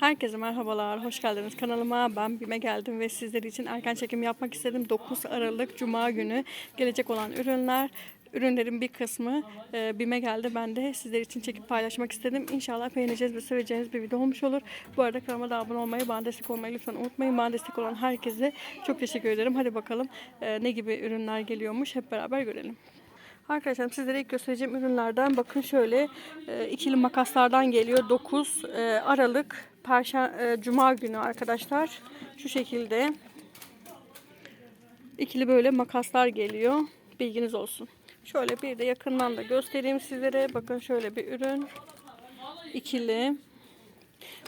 Herkese merhabalar, hoş geldiniz kanalıma. Ben Bime geldim ve sizler için erken çekim yapmak istedim. 9 Aralık Cuma günü gelecek olan ürünler. Ürünlerin bir kısmı e, BİM'e geldi. Ben de sizler için çekip paylaşmak istedim. İnşallah beğeneceğiniz ve seveceğiniz bir video olmuş olur. Bu arada kanalıma da abone olmayı, bana destek olmayı lütfen unutmayın. Bana destek olan herkese çok teşekkür ederim. Hadi bakalım e, ne gibi ürünler geliyormuş hep beraber görelim. Arkadaşlar sizlere ilk göstereceğim ürünlerden bakın şöyle e, ikili makaslardan geliyor. 9 e, Aralık Perşembe Cuma günü arkadaşlar. Şu şekilde ikili böyle makaslar geliyor. Bilginiz olsun. Şöyle bir de yakından da göstereyim sizlere. Bakın şöyle bir ürün. ikili.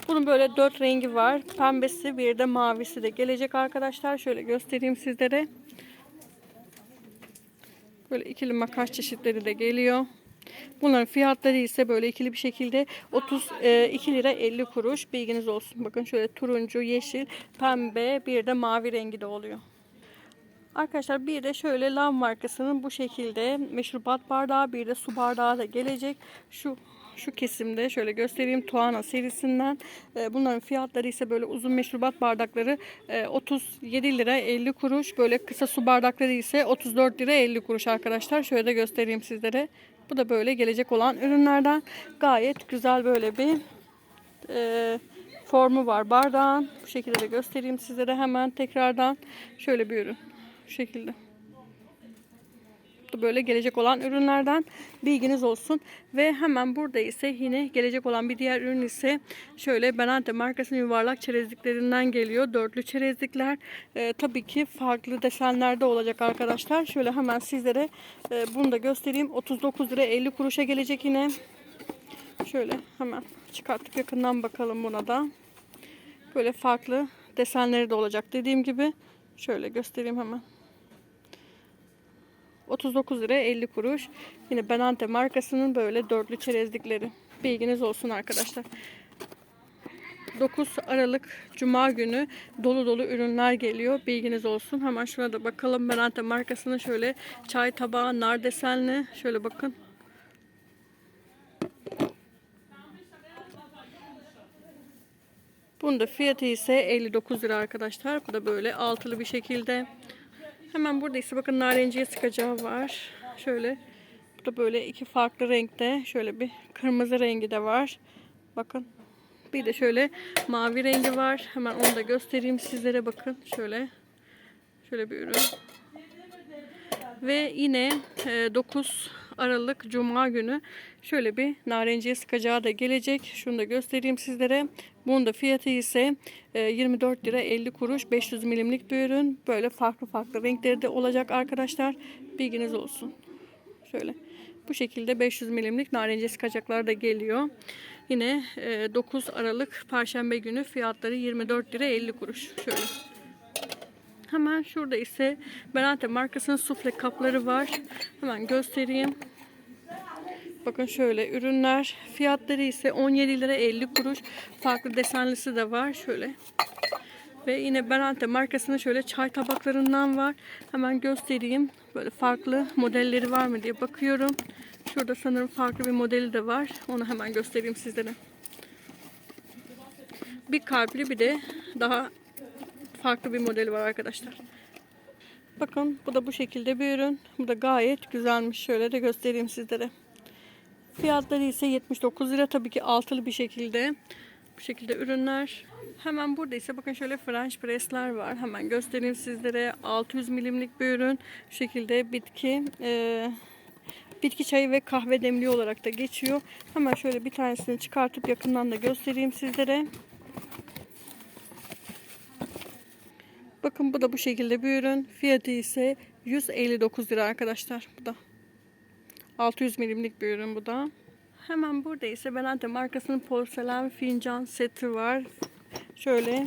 Bunun böyle dört rengi var. Pembesi bir de mavisi de gelecek arkadaşlar. Şöyle göstereyim sizlere. Böyle ikili makas çeşitleri de geliyor. Bunların fiyatları ise böyle ikili bir şekilde 32 lira 50 kuruş. Bilginiz olsun. Bakın şöyle turuncu, yeşil, pembe bir de mavi rengi de oluyor. Arkadaşlar bir de şöyle Lav markasının bu şekilde meşrubat bardağı bir de su bardağı da gelecek. Şu şu kesimde şöyle göstereyim Tuana serisinden. Ee, bunların fiyatları ise böyle uzun meşrubat bardakları 37 lira 50 kuruş. Böyle kısa su bardakları ise 34 lira 50 kuruş arkadaşlar. Şöyle de göstereyim sizlere. Bu da böyle gelecek olan ürünlerden. Gayet güzel böyle bir e, formu var bardağın. Bu şekilde de göstereyim sizlere hemen tekrardan. Şöyle bir ürün. Şu şekilde. Da böyle gelecek olan ürünlerden bilginiz olsun. Ve hemen burada ise yine gelecek olan bir diğer ürün ise şöyle Benante markasının yuvarlak çerezliklerinden geliyor. Dörtlü çerezlikler. Ee, tabii ki farklı desenlerde olacak arkadaşlar. Şöyle hemen sizlere e, bunu da göstereyim. 39 lira 50 kuruşa gelecek yine. Şöyle hemen çıkarttık yakından bakalım buna da. Böyle farklı desenleri de olacak dediğim gibi. Şöyle göstereyim hemen. 39 lira 50 kuruş. Yine Benante markasının böyle dörtlü çerezlikleri. Bilginiz olsun arkadaşlar. 9 Aralık Cuma günü dolu dolu ürünler geliyor. Bilginiz olsun. Hemen şuna da bakalım. Benante markasının şöyle çay tabağı nar desenli. Şöyle bakın. Bunun da fiyatı ise 59 lira arkadaşlar. Bu da böyle altılı bir şekilde. Hemen burada ise bakın narenciye sıkacağı var. Şöyle bu da böyle iki farklı renkte. Şöyle bir kırmızı rengi de var. Bakın. Bir de şöyle mavi rengi var. Hemen onu da göstereyim sizlere bakın. Şöyle. Şöyle bir ürün. Ve yine 9 Aralık Cuma günü şöyle bir narenciye sıkacağı da gelecek. Şunu da göstereyim sizlere. Bunun da fiyatı ise 24 lira 50 kuruş 500 milimlik bir ürün. Böyle farklı farklı renkleri de olacak arkadaşlar. Bilginiz olsun. Şöyle. Bu şekilde 500 milimlik narenciye sıkacaklar da geliyor. Yine 9 Aralık Perşembe günü fiyatları 24 lira 50 kuruş. Şöyle. Hemen şurada ise Benante markasının sufle kapları var. Hemen göstereyim. Bakın şöyle ürünler. Fiyatları ise 17 lira 50 kuruş. Farklı desenlisi de var. Şöyle. Ve yine Benante markasının şöyle çay tabaklarından var. Hemen göstereyim. Böyle farklı modelleri var mı diye bakıyorum. Şurada sanırım farklı bir modeli de var. Onu hemen göstereyim sizlere. Bir kalpli bir de daha farklı bir modeli var arkadaşlar. Bakın bu da bu şekilde bir ürün. Bu da gayet güzelmiş. Şöyle de göstereyim sizlere. Fiyatları ise 79 lira. Tabii ki altılı bir şekilde. Bu şekilde ürünler. Hemen burada ise bakın şöyle French press'ler var. Hemen göstereyim sizlere. 600 milimlik bir ürün. Şu şekilde bitki e, bitki çayı ve kahve demli olarak da geçiyor. Hemen şöyle bir tanesini çıkartıp yakından da göstereyim sizlere. Bakın bu da bu şekilde bir ürün. Fiyatı ise 159 lira arkadaşlar. Bu da 600 milimlik bir ürün bu da. Hemen burada ise Benante markasının porselen fincan seti var. Şöyle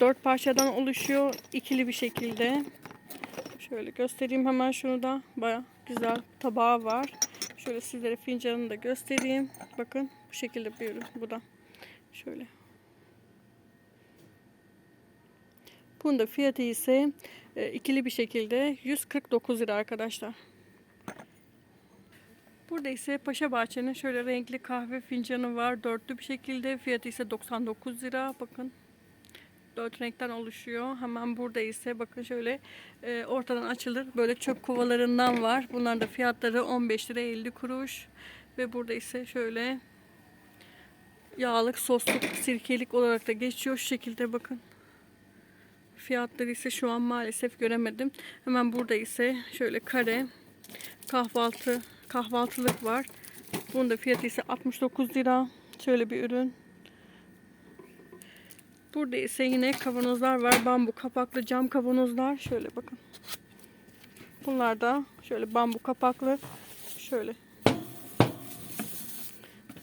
4 parçadan oluşuyor. ikili bir şekilde. Şöyle göstereyim hemen şunu da. Baya güzel tabağı var. Şöyle sizlere fincanını da göstereyim. Bakın bu şekilde bir ürün bu da. Şöyle. Bunun da fiyatı ise e, ikili bir şekilde 149 lira arkadaşlar. Burada ise Paşa Bahçe'nin şöyle renkli kahve fincanı var. Dörtlü bir şekilde. Fiyatı ise 99 lira. Bakın. Dört renkten oluşuyor. Hemen burada ise bakın şöyle e, ortadan açılır. Böyle çöp kovalarından var. Bunların da fiyatları 15 lira 50 kuruş. Ve burada ise şöyle yağlık, sosluk, sirkelik olarak da geçiyor. Şu şekilde bakın. Fiyatları ise şu an maalesef göremedim. Hemen burada ise şöyle kare kahvaltı kahvaltılık var. Bunun da fiyatı ise 69 lira. Şöyle bir ürün. Burada ise yine kavanozlar var. Bambu kapaklı cam kavanozlar. Şöyle bakın. Bunlar da şöyle bambu kapaklı. Şöyle.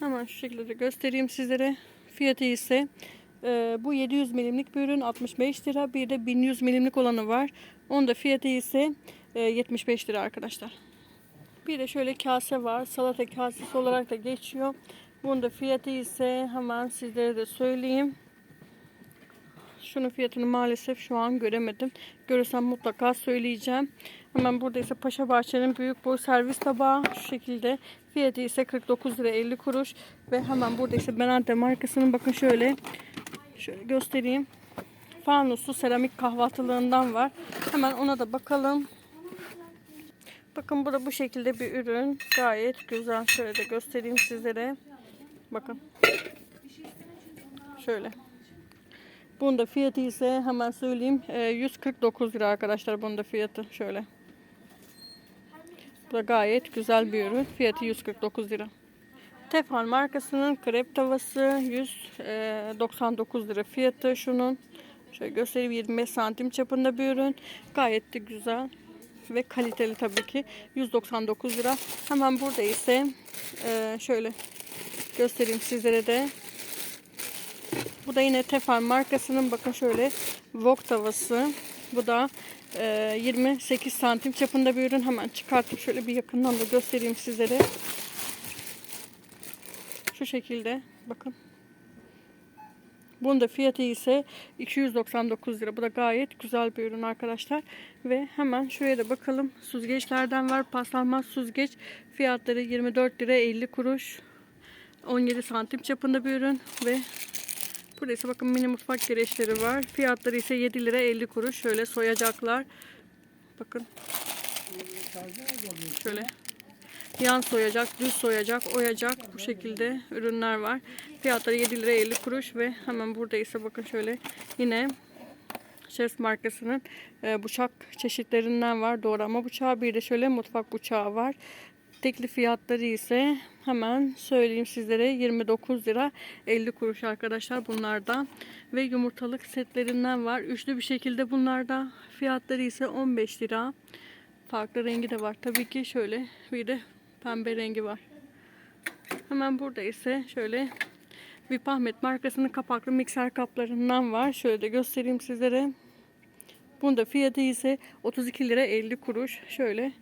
Hemen şu şekilde de göstereyim sizlere. Fiyatı ise e, bu 700 milimlik bir ürün 65 lira. Bir de 1100 milimlik olanı var. Onun da fiyatı ise e, 75 lira arkadaşlar. Bir de şöyle kase var. Salata kasesi olarak da geçiyor. Bunun da fiyatı ise hemen sizlere de söyleyeyim. Şunun fiyatını maalesef şu an göremedim. Görürsem mutlaka söyleyeceğim. Hemen burada ise Paşa Bahçe'nin büyük boy servis tabağı şu şekilde. Fiyatı ise 49 lira 50 kuruş. Ve hemen burada ise Benante markasının bakın şöyle şöyle göstereyim. Fanuslu seramik kahvaltılığından var. Hemen ona da bakalım. Bakın bu da bu şekilde bir ürün. Gayet güzel. Şöyle de göstereyim sizlere. Bakın. Şöyle. Bunun da fiyatı ise hemen söyleyeyim. e, 149 lira arkadaşlar bunun da fiyatı. Şöyle. Bu da gayet güzel bir ürün. Fiyatı 149 lira. Tefal markasının krep tavası 199 lira fiyatı şunun. Şöyle göstereyim 25 santim çapında bir ürün. Gayet de güzel ve kaliteli tabii ki 199 lira. Hemen burada ise e, şöyle göstereyim sizlere de. Bu da yine Tefal markasının bakın şöyle wok tavası. Bu da e, 28 santim çapında bir ürün. Hemen çıkartıp şöyle bir yakından da göstereyim sizlere. Şu şekilde bakın. Bunun da fiyatı ise 299 lira. Bu da gayet güzel bir ürün arkadaşlar. Ve hemen şuraya da bakalım. Süzgeçlerden var. Paslanmaz süzgeç. Fiyatları 24 lira 50 kuruş. 17 santim çapında bir ürün. Ve burada ise bakın mini mutfak gereçleri var. Fiyatları ise 7 lira 50 kuruş. Şöyle soyacaklar. Bakın. Şöyle yan soyacak, düz soyacak, oyacak bu şekilde ürünler var. Fiyatları 7 lira 50 kuruş ve hemen burada ise bakın şöyle yine Chefs markasının e, bıçak çeşitlerinden var. Doğrama bıçağı bir de şöyle mutfak bıçağı var. Tekli fiyatları ise hemen söyleyeyim sizlere 29 lira 50 kuruş arkadaşlar bunlarda. Ve yumurtalık setlerinden var. Üçlü bir şekilde bunlarda. Fiyatları ise 15 lira. Farklı rengi de var. Tabii ki şöyle bir de pembe rengi var. Hemen burada ise şöyle Vip Ahmet markasının kapaklı mikser kaplarından var. Şöyle de göstereyim sizlere. Bunun da fiyatı ise 32 lira 50 kuruş. Şöyle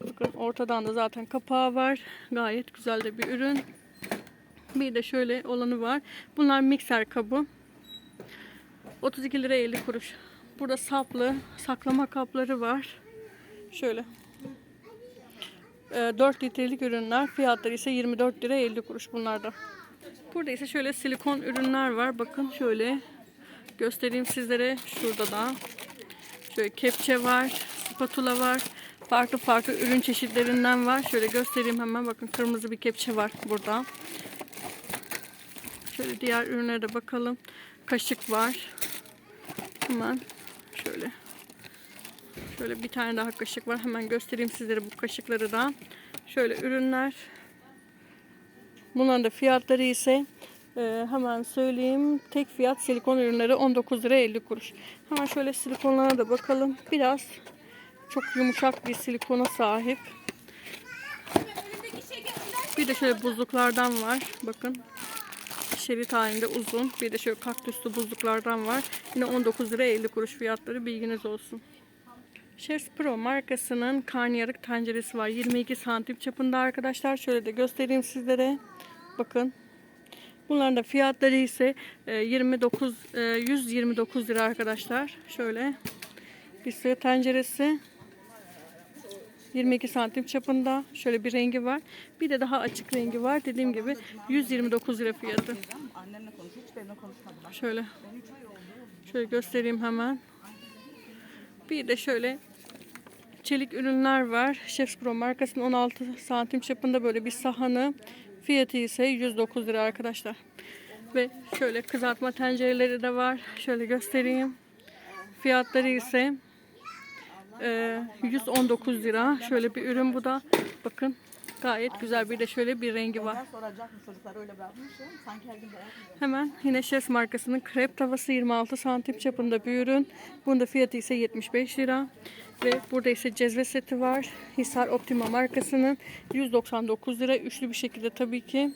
bakın ortadan da zaten kapağı var. Gayet güzel de bir ürün. Bir de şöyle olanı var. Bunlar mikser kabı. 32 lira 50 kuruş. Burada saplı saklama kapları var. Şöyle 4 litrelik ürünler. Fiyatları ise 24 lira 50 kuruş bunlarda. Burada ise şöyle silikon ürünler var. Bakın şöyle göstereyim sizlere. Şurada da şöyle kepçe var, spatula var. Farklı farklı ürün çeşitlerinden var. Şöyle göstereyim hemen. Bakın kırmızı bir kepçe var burada. Şöyle diğer ürünlere de bakalım. Kaşık var. Hemen şöyle Şöyle bir tane daha kaşık var. Hemen göstereyim sizlere bu kaşıkları da. Şöyle ürünler. Bunların da fiyatları ise e, hemen söyleyeyim. Tek fiyat silikon ürünleri 19 lira 50 kuruş. Hemen şöyle silikonlara da bakalım. Biraz çok yumuşak bir silikona sahip. Bir de şöyle buzluklardan var. Bakın. Şerit halinde uzun. Bir de şöyle kaktüslü buzluklardan var. Yine 19 lira 50 kuruş fiyatları. Bilginiz olsun. Chefs Pro markasının karnıyarık tenceresi var. 22 santim çapında arkadaşlar. Şöyle de göstereyim sizlere. Bakın. Bunların da fiyatları ise e, 29 e, 129 lira arkadaşlar. Şöyle bir sığ tenceresi. 22 santim çapında. Şöyle bir rengi var. Bir de daha açık rengi var. Dediğim gibi 129 lira fiyatı. Şöyle. Şöyle göstereyim hemen. Bir de şöyle çelik ürünler var. Chefs Pro markasının 16 santim çapında böyle bir sahanı. Fiyatı ise 109 lira arkadaşlar. Ve şöyle kızartma tencereleri de var. Şöyle göstereyim. Fiyatları ise e, 119 lira. Şöyle bir ürün bu da. Bakın gayet güzel bir de şöyle bir rengi var. Çocuklar öyle bırakmışım. Sanki her gün. Hemen yine Chefs markasının krep tavası 26 santim çapında bir ürün. Bunda fiyatı ise 75 lira. Ve burada ise cezve seti var. Hisar Optima markasının 199 lira. Üçlü bir şekilde tabii ki.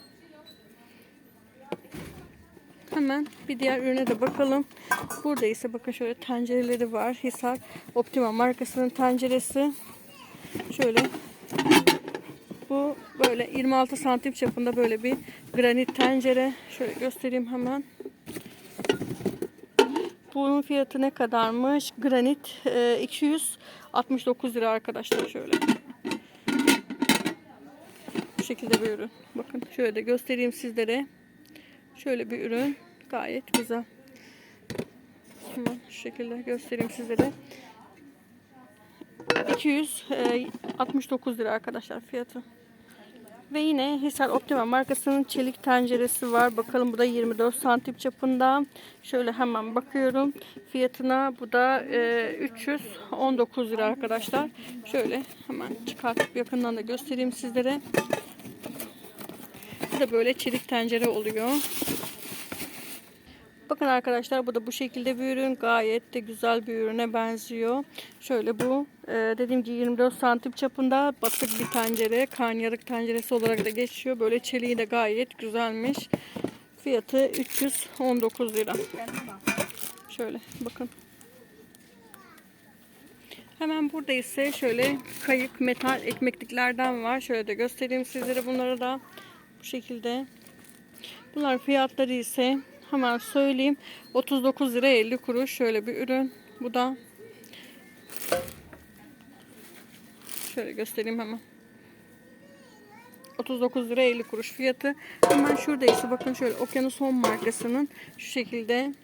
Hemen bir diğer ürüne de bakalım. Burada ise bakın şöyle tencereleri var. Hisar Optima markasının tenceresi. Şöyle böyle 26 santim çapında böyle bir granit tencere. Şöyle göstereyim hemen. Bunun fiyatı ne kadarmış? Granit e, 269 lira arkadaşlar şöyle. Bu şekilde bir ürün. Bakın şöyle de göstereyim sizlere. Şöyle bir ürün. Gayet güzel. Şu şekilde göstereyim sizlere. 269 lira arkadaşlar fiyatı. Ve yine Hisar Optima markasının çelik tenceresi var. Bakalım bu da 24 santim çapında. Şöyle hemen bakıyorum. Fiyatına bu da e, 319 lira arkadaşlar. Şöyle hemen çıkartıp yakından da göstereyim sizlere. Bu da böyle çelik tencere oluyor. Bakın arkadaşlar bu da bu şekilde bir ürün. Gayet de güzel bir ürüne benziyor. Şöyle bu e, dediğim gibi 24 santim çapında batık bir tencere. Karnıyarık tenceresi olarak da geçiyor. Böyle çeliği de gayet güzelmiş. Fiyatı 319 lira. Şöyle bakın. Hemen burada ise şöyle kayık metal ekmekliklerden var. Şöyle de göstereyim sizlere bunları da. Bu şekilde. Bunlar fiyatları ise hemen söyleyeyim. 39 lira 50 kuruş. Şöyle bir ürün. Bu da şöyle göstereyim hemen. 39 lira 50 kuruş fiyatı. Hemen şurada ise bakın şöyle Okyanus Home markasının şu şekilde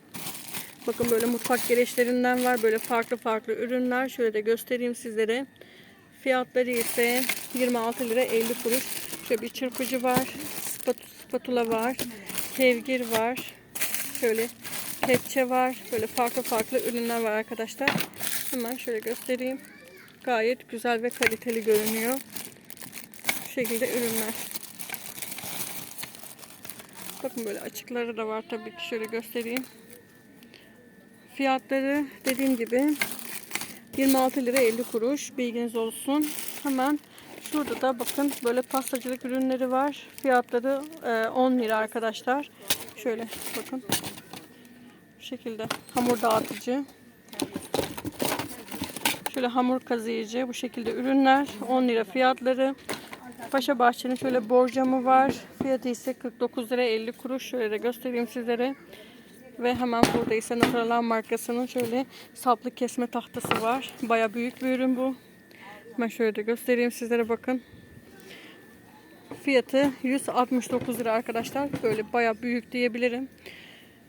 bakın böyle mutfak gereçlerinden var. Böyle farklı farklı ürünler. Şöyle de göstereyim sizlere. Fiyatları ise 26 lira 50 kuruş. Şöyle bir çırpıcı var. spat- Spatula var. Kevgir var. Şöyle kepçe var. Böyle farklı farklı ürünler var arkadaşlar. Hemen şöyle göstereyim. Gayet güzel ve kaliteli görünüyor. Bu şekilde ürünler. Bakın böyle açıkları da var tabii ki şöyle göstereyim. Fiyatları dediğim gibi 26 lira 50 kuruş. Bilginiz olsun. Hemen şurada da bakın böyle pastacılık ürünleri var. Fiyatları e, 10 lira arkadaşlar. Şöyle bakın. Bu şekilde hamur dağıtıcı. Şöyle hamur kazıyıcı bu şekilde ürünler 10 lira fiyatları. Paşa Bahçe'nin şöyle borcamı var. Fiyatı ise 49 lira 50 kuruş. Şöyle de göstereyim sizlere. Ve hemen burada ise Naturalan markasının şöyle saplı kesme tahtası var. Baya büyük bir ürün bu. Ben şöyle de göstereyim sizlere bakın. Fiyatı 169 lira arkadaşlar. Böyle baya büyük diyebilirim.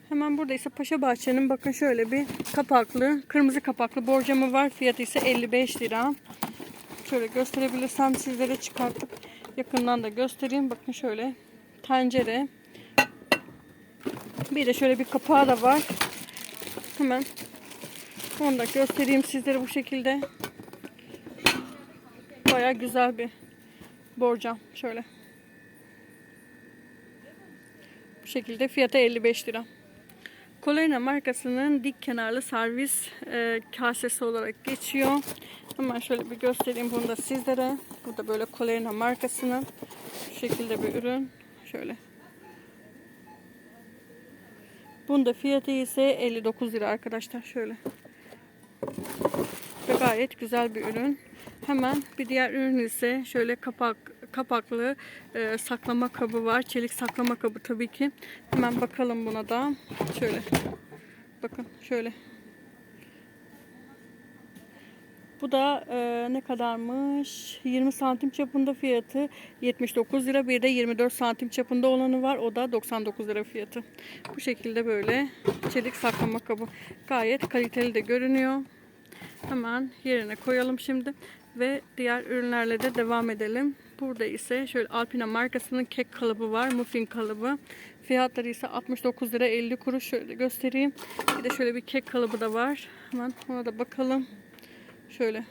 Hemen burada ise Paşa Bahçe'nin bakın şöyle bir kapaklı, kırmızı kapaklı borcamı var. Fiyatı ise 55 lira. Şöyle gösterebilirsem sizlere çıkartıp yakından da göstereyim. Bakın şöyle tencere. Bir de şöyle bir kapağı da var. Hemen onu da göstereyim sizlere bu şekilde. Baya güzel bir borcam. Şöyle. Bu şekilde fiyatı 55 lira. Colena markasının dik kenarlı servis e, kasesi olarak geçiyor. Hemen şöyle bir göstereyim bunu da sizlere. Bu da böyle Colena markasının şu şekilde bir ürün. Şöyle. Bunda fiyatı ise 59 lira arkadaşlar. Şöyle. Ve gayet güzel bir ürün. Hemen bir diğer ürün ise şöyle kapak kapaklı e, saklama kabı var. Çelik saklama kabı tabii ki. Hemen bakalım buna da. Şöyle. Bakın şöyle. Bu da e, ne kadarmış? 20 santim çapında fiyatı 79 lira. Bir de 24 santim çapında olanı var. O da 99 lira fiyatı. Bu şekilde böyle çelik saklama kabı. Gayet kaliteli de görünüyor. Hemen yerine koyalım şimdi ve diğer ürünlerle de devam edelim. Burada ise şöyle Alpina markasının kek kalıbı var, muffin kalıbı. Fiyatları ise 69 lira 50 kuruş. Şöyle göstereyim. Bir de şöyle bir kek kalıbı da var. Hemen ona da bakalım. Şöyle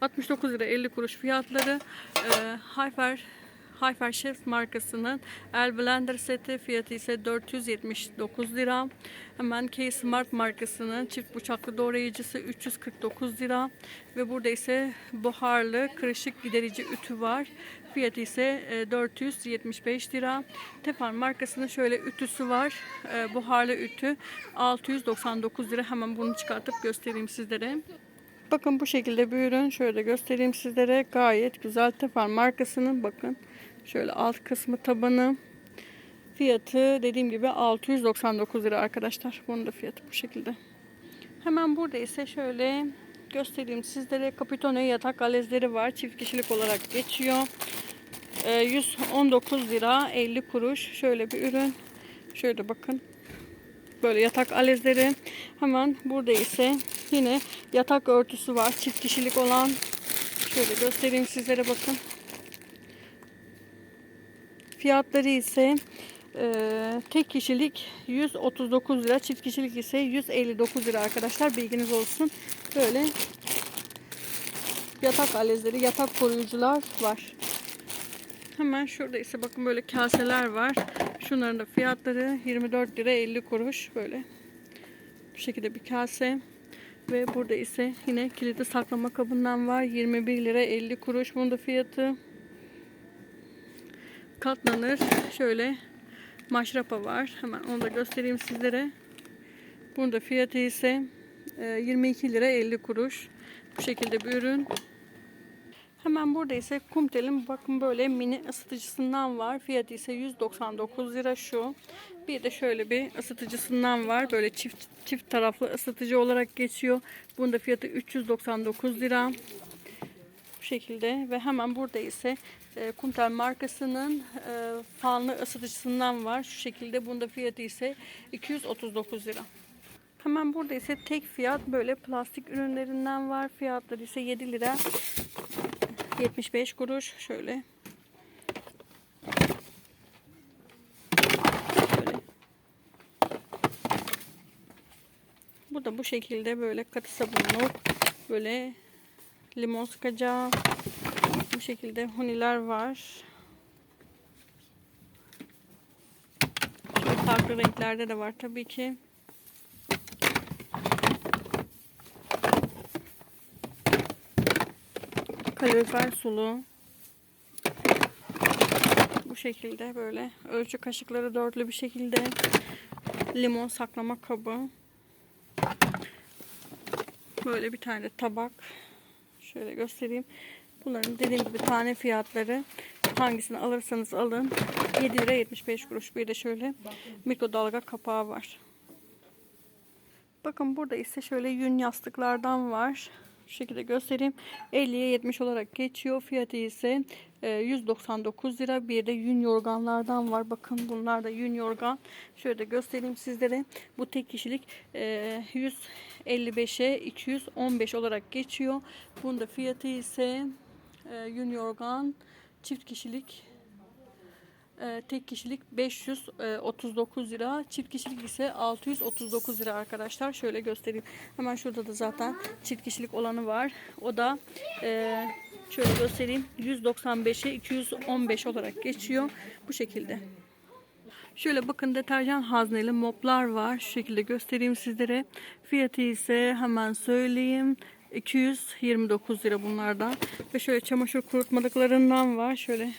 69 lira 50 kuruş fiyatları. Ee, Hayfer Hayfer Chef markasının El Blender seti fiyatı ise 479 lira. Hemen K Smart markasının çift bıçaklı doğrayıcısı 349 lira. Ve burada ise buharlı kırışık giderici ütü var. Fiyatı ise e, 475 lira. Tefal markasının şöyle ütüsü var. E, buharlı ütü 699 lira. Hemen bunu çıkartıp göstereyim sizlere. Bakın bu şekilde bir ürün. Şöyle göstereyim sizlere. Gayet güzel Tefal markasının. Bakın şöyle alt kısmı tabanı. Fiyatı dediğim gibi 699 lira arkadaşlar. Bunun da fiyatı bu şekilde. Hemen burada ise şöyle göstereyim sizlere. Capitone yatak alezleri var. Çift kişilik olarak geçiyor. Ee, 119 lira 50 kuruş. Şöyle bir ürün. Şöyle bakın. Böyle yatak alezleri. Hemen burada ise yine yatak örtüsü var. Çift kişilik olan. Şöyle göstereyim sizlere bakın. Fiyatları ise e, tek kişilik 139 lira, çift kişilik ise 159 lira arkadaşlar. Bilginiz olsun. Böyle yatak alezleri, yatak koruyucular var. Hemen şurada ise bakın böyle kaseler var. Şunların da fiyatları 24 lira 50 kuruş böyle. Bu şekilde bir kase. Ve burada ise yine kilitli saklama kabından var. 21 lira 50 kuruş. Bunun da fiyatı katlanır. Şöyle maşrapa var. Hemen onu da göstereyim sizlere. Bunun da fiyatı ise e, 22 lira 50 kuruş. Bu şekilde bir ürün. Hemen burada ise Kumtel'in bakın böyle mini ısıtıcısından var. Fiyatı ise 199 lira şu. Bir de şöyle bir ısıtıcısından var. Böyle çift çift taraflı ısıtıcı olarak geçiyor. Bunun da fiyatı 399 lira. Bu şekilde ve hemen burada ise e, Kumtel markasının e, fanlı ısıtıcısından var. Şu şekilde bunun da fiyatı ise 239 lira. Hemen burada ise tek fiyat böyle plastik ürünlerinden var. Fiyatları ise 7 lira 75 kuruş. Şöyle. Bu da bu şekilde böyle katı sabunluk. Böyle limon sıkacağı. Bu şekilde huniler var. Şöyle farklı renklerde de var tabii ki. kalorifer sulu. Bu şekilde böyle ölçü kaşıkları dörtlü bir şekilde limon saklama kabı. Böyle bir tane tabak. Şöyle göstereyim. Bunların dediğim gibi tane fiyatları hangisini alırsanız alın 7 lira 75 kuruş. Bir de şöyle mikrodalga kapağı var. Bakın burada ise şöyle yün yastıklardan var. Şu şekilde göstereyim. 50'ye 70 olarak geçiyor. Fiyatı ise e, 199 lira. Bir de yün yorganlardan var. Bakın bunlar da yün yorgan. Şöyle de göstereyim sizlere. Bu tek kişilik e, 155'e 215 olarak geçiyor. Bunun da fiyatı ise e, yün yorgan çift kişilik ee, tek kişilik 539 lira, çift kişilik ise 639 lira arkadaşlar. Şöyle göstereyim. Hemen şurada da zaten çift kişilik olanı var. O da e, şöyle göstereyim. 195'e 215 olarak geçiyor. Bu şekilde. Şöyle bakın deterjan hazneli moplar var. Şu şekilde göstereyim sizlere. Fiyatı ise hemen söyleyeyim. 229 lira bunlardan. Ve şöyle çamaşır kurutmalıklarından var. Şöyle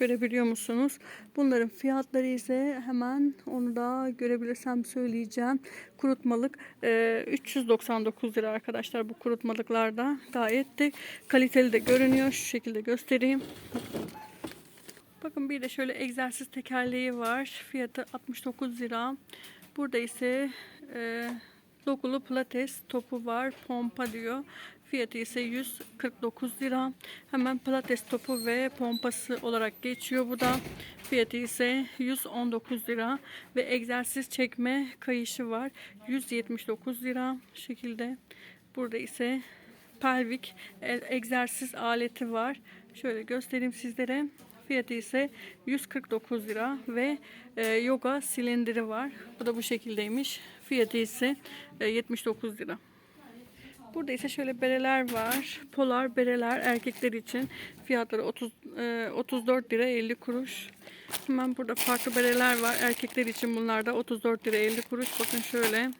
görebiliyor musunuz? Bunların fiyatları ise hemen onu da görebilirsem söyleyeceğim. Kurutmalık e, 399 lira arkadaşlar bu kurutmalıklarda. Gayet de kaliteli de görünüyor. Şu şekilde göstereyim. Bakın bir de şöyle egzersiz tekerleği var. Fiyatı 69 lira. Burada ise e, Dokulu pilates topu var. Pompa diyor. Fiyatı ise 149 lira. Hemen pilates topu ve pompası olarak geçiyor bu da. Fiyatı ise 119 lira. Ve egzersiz çekme kayışı var. 179 lira. Şekilde. Burada ise pelvik e- egzersiz aleti var. Şöyle göstereyim sizlere. Fiyatı ise 149 lira ve e, yoga silindiri var. Bu da bu şekildeymiş. Fiyatı ise e, 79 lira. Burada ise şöyle bereler var. Polar bereler erkekler için. Fiyatları 30 e, 34 lira 50 kuruş. Hemen burada farklı bereler var. Erkekler için bunlar da 34 lira 50 kuruş. Bakın şöyle.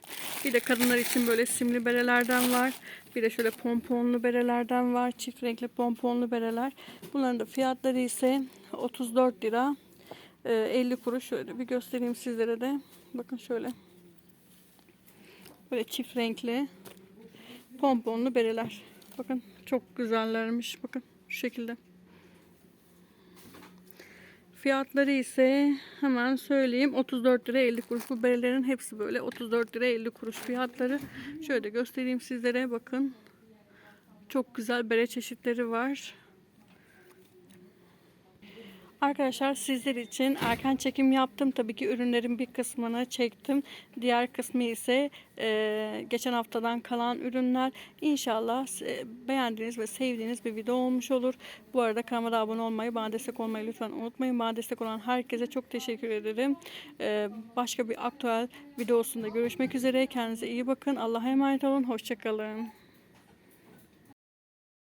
Bir de kadınlar için böyle simli berelerden var. Bir de şöyle pomponlu berelerden var. Çift renkli pomponlu bereler. Bunların da fiyatları ise 34 lira e, 50 kuruş. Şöyle bir göstereyim sizlere de. Bakın şöyle. Böyle çift renkli pomponlu bereler. Bakın çok güzellermiş. Bakın şu şekilde. Fiyatları ise hemen söyleyeyim 34 lira 50 kuruş. Bu berelerin hepsi böyle 34 lira 50 kuruş fiyatları. Şöyle göstereyim sizlere bakın. Çok güzel bere çeşitleri var. Arkadaşlar sizler için erken çekim yaptım. Tabii ki ürünlerin bir kısmını çektim. Diğer kısmı ise e, geçen haftadan kalan ürünler. İnşallah e, beğendiğiniz ve sevdiğiniz bir video olmuş olur. Bu arada kanalıma abone olmayı, bana destek olmayı lütfen unutmayın. Bana destek olan herkese çok teşekkür ederim. E, başka bir aktüel videosunda görüşmek üzere. Kendinize iyi bakın. Allah'a emanet olun. Hoşçakalın.